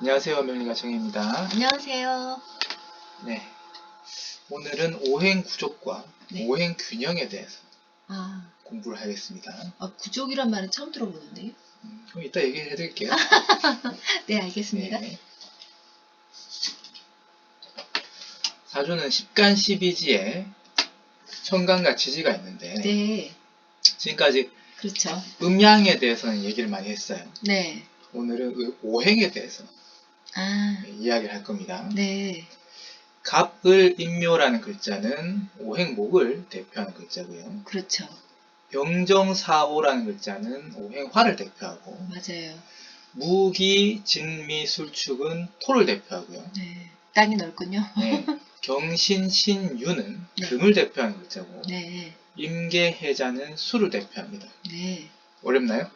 안녕하세요. 명리가 정입니다. 안녕하세요. 네. 오늘은 오행 구족과 네. 오행 균형에 대해서 아, 공부를 하겠습니다. 아, 구족이란 말은 처음 들어보는데요. 음, 그럼 이따 얘기해 드릴게요. 네, 알겠습니다. 네. 사주는 10간 12지에 천간과 지지가 있는데 네, 지금까지 그렇죠. 음양에 대해서는 얘기를 많이 했어요. 네. 오늘은 그 오행에 대해서 아, 이야기를 할 겁니다. 네. 갑을 인묘라는 글자는 오행목을 대표하는 글자고요. 그렇죠. 병정사오라는 글자는 오행화를 대표하고 맞아요. 무기, 진미, 술축은 토를 대표하고요. 네. 땅이 넓군요. 네. 경신, 신 유는 네. 금을 대표하는 글자고 네. 임계, 해자는 수를 대표합니다. 네. 어렵나요?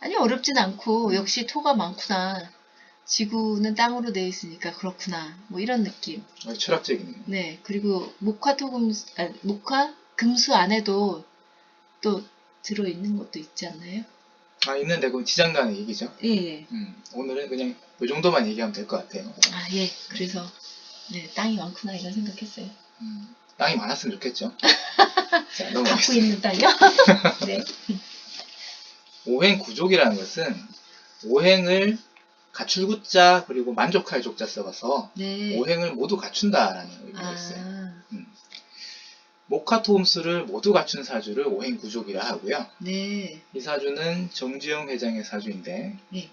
아니, 어렵진 않고, 역시 토가 많구나. 지구는 땅으로 되어 있으니까 그렇구나. 뭐 이런 느낌. 어, 철학적이네요. 네. 그리고 목화 토금수, 아, 목화 금수 안에도 또 들어있는 것도 있지 않나요? 아, 있는데 그건 지장간의 얘기죠. 예, 예. 음, 오늘은 그냥 이 정도만 얘기하면 될 것 같아요. 아, 예. 그래서, 네, 땅이 많구나, 이런 생각했어요. 음, 땅이 많았으면 좋겠죠. 자, 갖고. 있는 땅이요? 네. 오행 구족이라는 것은 오행을 갖출구자 그리고 만족할 족자 써서 네. 오행을 모두 갖춘다라는 의미가 있어요. 아, 목화토음수를 모두 갖춘 사주를 오행 구족이라 하고요. 네. 이 사주는 정주영 회장의 사주인데 네.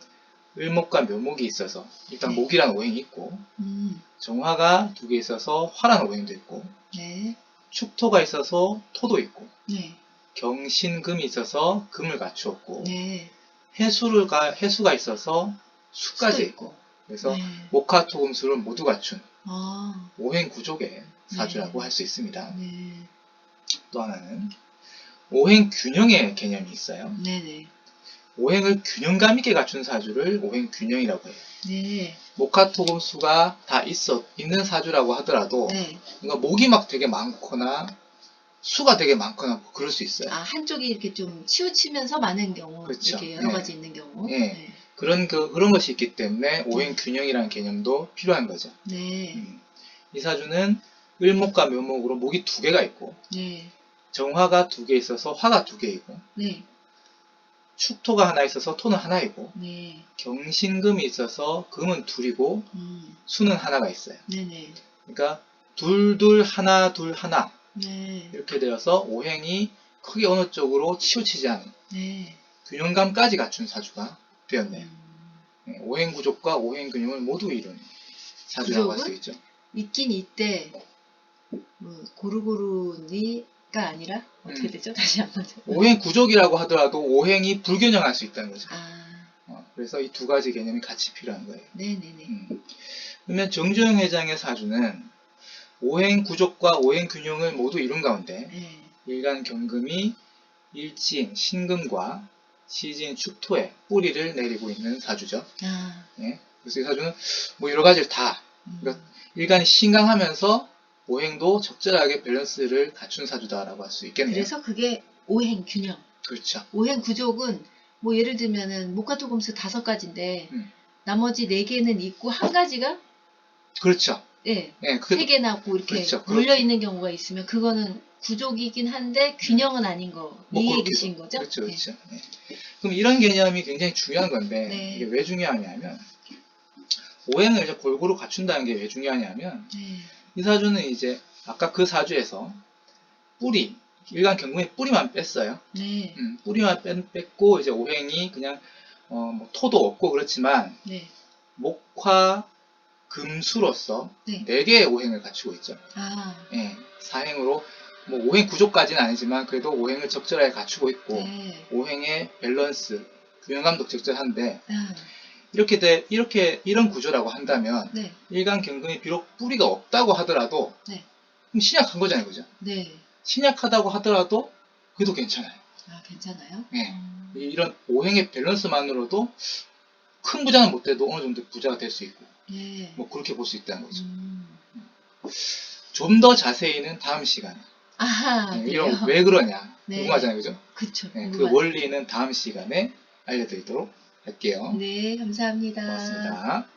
을목과 묘목이 있어서 일단 네. 목이라는 오행이 있고 음, 정화가 두 개 있어서 화라는 오행도 있고 네. 축토가 있어서 토도 있고 네. 경신금이 있어서 금을 갖추었고 네. 해수가 해수가 있어서 수까지 있고 그래서 네. 목화토금수를 모두 갖춘 아, 오행 구족의 사주라고 네. 할수 있습니다. 네. 또 하나는 오행 균형의 개념이 있어요. 네네. 오행을 균형감 있게 갖춘 사주를 오행 균형이라고 해요. 네. 목화토금수가 다 있어 있는 사주라고 하더라도 네. 뭔가 목이 막 되게 많거나 수가 되게 많거나 뭐 그럴 수 있어요. 아, 한쪽이 이렇게 좀 치우치면서 많은 경우. 그렇죠. 이렇게 여러 네. 가지 있는 경우. 네. 그런 그 그런 것이 있기 때문에 오행 균형이라는 개념도 필요한 거죠. 네. 음. 이 사주는 을목과 묘목으로 목이 두 개가 있고 네. 정화가 두 개 있어서 화가 두 개이고 네. 축토가 하나 있어서 토는 하나이고 네. 경신금이 있어서 금은 둘이고 음. 수는 하나가 있어요. 네네. 그러니까 둘둘 하나 둘 하나 네. 이렇게 되어서 오행이 크게 어느 쪽으로 치우치지 않은 네. 균형감까지 갖춘 사주가 되었네요. 음. 네, 오행 구족과 오행 균형을 모두 이룬 사주라고 할 수? 있죠. 있긴 있대. 뭐, 고루고루니가 아니라, 어떻게 음. 되죠? 다시 한 번. 오행 구족이라고 하더라도 오행이 불균형할 수 있다는 거죠. 아, 어, 그래서 이 두 가지 개념이 같이 필요한 거예요. 네네네. 음. 그러면 정주영 회장의 사주는 오행 구족과 오행 균형을 모두 이룬 가운데 네. 일간 경금이 일진 신금과 시진 축토에 뿌리를 내리고 있는 사주죠. 아, 예. 그래서 이 사주는 뭐 여러 가지를 다 음. 그러니까 일간이 신강하면서 오행도 적절하게 밸런스를 갖춘 사주다라고 할 수 있겠네요. 그래서 그게 오행 균형. 그렇죠. 오행 구족은 뭐 예를 들면은 목화토금수 다섯 가지인데 음. 나머지 네 개는 있고 한 가지가 그렇죠. 예, 예, 그세 개나 고 이렇게 그렇죠. 몰려 있는 경우가 있으면 그거는 구족이긴 한데 균형은 아닌 거. 뭐 이 그렇게도. 얘기신 거죠? 그렇죠, 예. 그렇죠. 예. 그럼 이런 개념이 굉장히 중요한 건데 네. 이게 왜 중요하냐면 오행을 이제 골고루 갖춘다는 게 왜 중요하냐면 네. 이 사주는 이제 아까 그 사주에서 뿌리 일간 경금의 뿌리만 뺐어요. 네. 음, 뿌리만 뺀, 뺐고 이제 오행이 그냥 어, 뭐 토도 없고 그렇지만 네. 목화 금수로서 네. 네 개의 오행을 갖추고 있죠. 아, 예, 사행으로 뭐 오행 구조까지는 아니지만 그래도 오행을 적절하게 갖추고 있고 네. 오행의 밸런스 균형감도 적절한데 아, 이렇게 돼 이렇게 이런 구조라고 한다면 네. 일간 경금이 비록 뿌리가 없다고 하더라도 네. 그럼 신약한 거잖아요, 그죠? 네. 신약하다고 하더라도 그래도 괜찮아요. 아, 괜찮아요? 네. 음, 이- 이런 오행의 밸런스만으로도 큰 부자는 못 돼도 어느 정도 부자가 될 수 있고 네. 뭐 그렇게 볼 수 있다는 거죠. 음. 좀더 자세히는 다음 시간에 아하, 네? 이런 왜 그러냐 네. 궁금하잖아요, 그죠? 그쵸. 네, 그. 원리는 다음 시간에 알려드리도록 할게요. 네, 감사합니다. 고맙습니다.